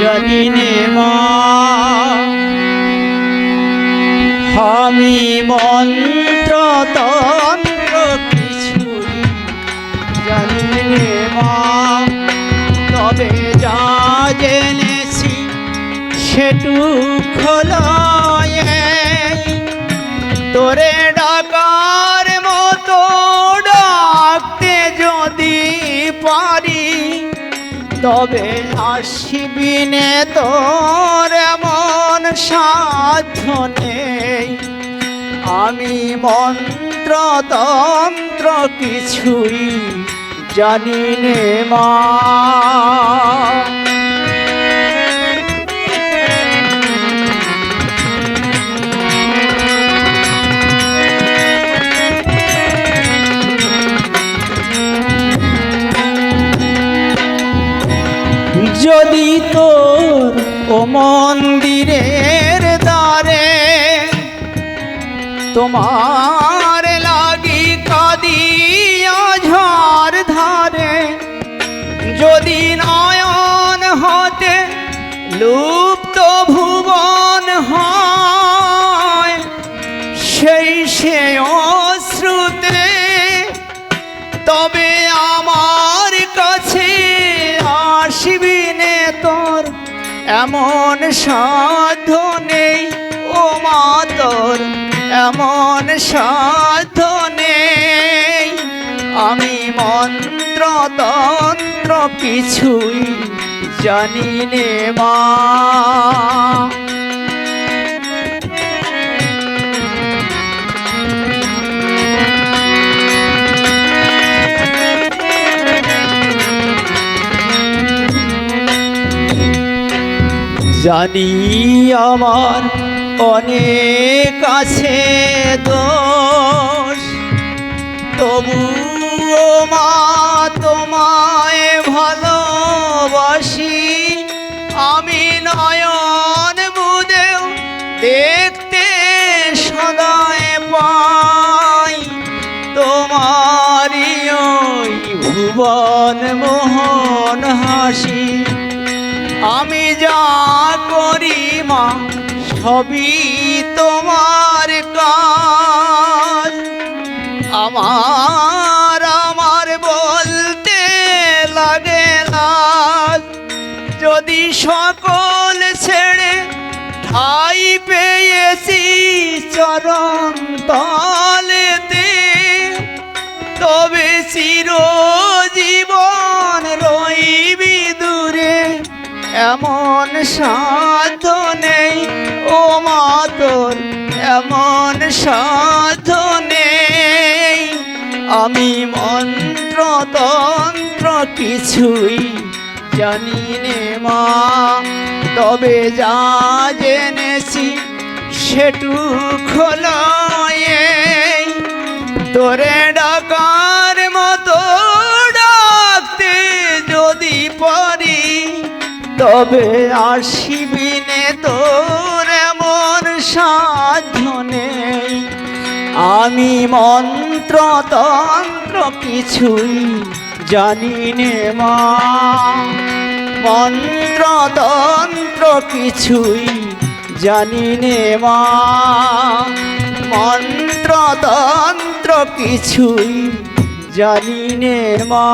জমিনে আমি মন্ত্র তন্ত্র কিছু জানিনে তবে যা জেনেছি সেটু খোলয়ে তোরে ডাকা তবে আসিবি নে তোর এমন সাধ্য নেই। আমি মন্ত্র তন্ত্র কিছুই জানি নে মা। যদি তোর ও মন্দিরের দ্বারে তোমার লাগি কাদিয়া ঝড় ধারে, যদি নয়ন হতে লুপ্ত ভুবন হয়, সেই সে অশ্রুতে তবে আমার এমন সাধ নেই ও মাতর এমন সাধ নেই আমি মন্ত্র তন্ত্র কিছুই জানি নে মা। জানি আমার অনেক আছে দোষ। তবুও মা তোমায় ভালোবাসি। আমি নয়ন বুদেও দেখতে সদায় পাই। তোমারই ভুবন মোহন হাসি। আমি যা সবই তোমার কাজ। আমার আমার বলতে লাগে লাজ যদি সকল ছেড়ে ঠাই পেয়েছি চরণ তলেতে, তবে চিরজীবন রইবি দূরে। এমন সাধ্য ও এমন সাধ্য নেই আমি মন্ত্র তন্ত্র কিছুই জানি নে মা, তবে যা জেনেছি সেটু খোলায় তোরে ডাকার তবে আসিবি নে তোর এমন সাধ্য নেই আমি মন্ত্র তন্ত্র কিছুই জানি নে মা। মন্ত্র তন্ত্র কিছুই জানি নে মা। মন্ত্র তন্ত্র কিছুই জানি নে মা।